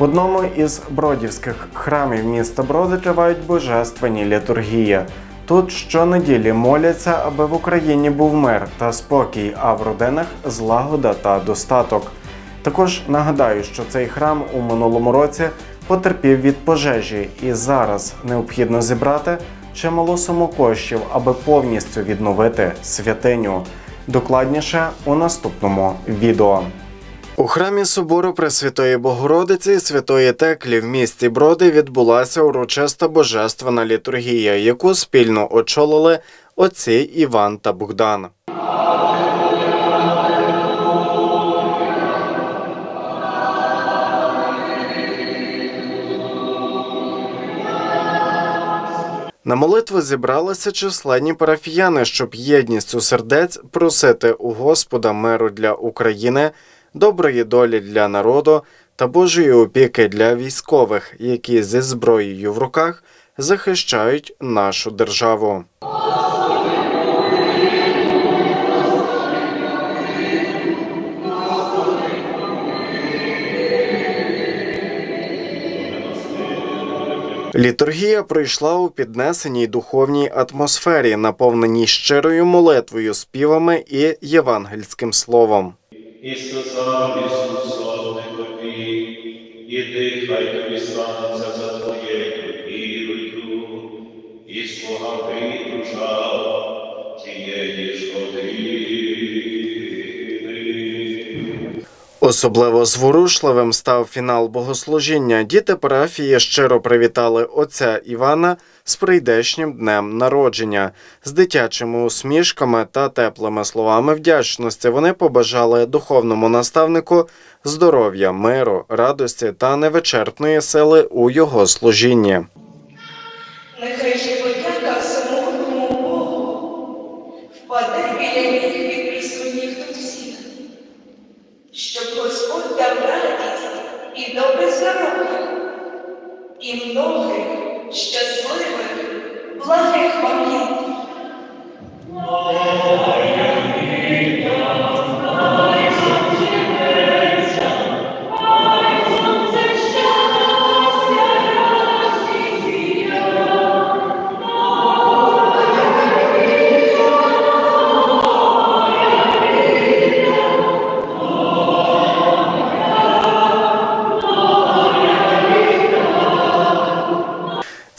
В одному із бродівських храмів міста Броди тривають божественні літургії. Тут щонеділі моляться, аби в Україні був мир та спокій, а в родинах злагода та достаток. Також нагадаю, що цей храм у минулому році потерпів від пожежі, і зараз необхідно зібрати чимало суму коштів, аби повністю відновити святиню. Докладніше у наступному відео. У храмі собору Пресвятої Богородиці Святої Теклі в місті Броди відбулася урочиста божественна літургія, яку спільно очолили отці Іван та Богдан. На молитву зібралися численні парафіяни, щоб єдністю сердець просити у Господа миру для України, доброї долі для народу та Божої опіки для військових, які зі зброєю в руках захищають нашу державу. Літургія пройшла у піднесеній духовній атмосфері, наповненій щирою молитвою, співами і євангельським словом. Ісуса, Ісусовне тобі, іди, хай тобі станеться за твоєю вірою, і слугави душа Особливо зворушливим став фінал богослужіння. Діти парафії щиро привітали отця Івана з прийдешнім днем народження. З дитячими усмішками та теплими словами вдячності вони побажали духовному наставнику здоров'я, миру, радості та невичерпної сили у його служінні. Нехай же подяка щоб Господь дав радість і добре здоров'я, і многих щасливих,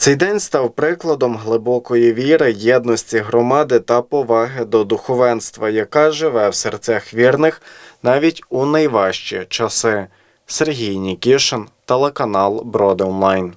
Цей день став прикладом глибокої віри, єдності громади та поваги до духовенства, яка живе в серцях вірних навіть у найважчі часи. Сергій Нікішин, телеканал Броди Онлайн.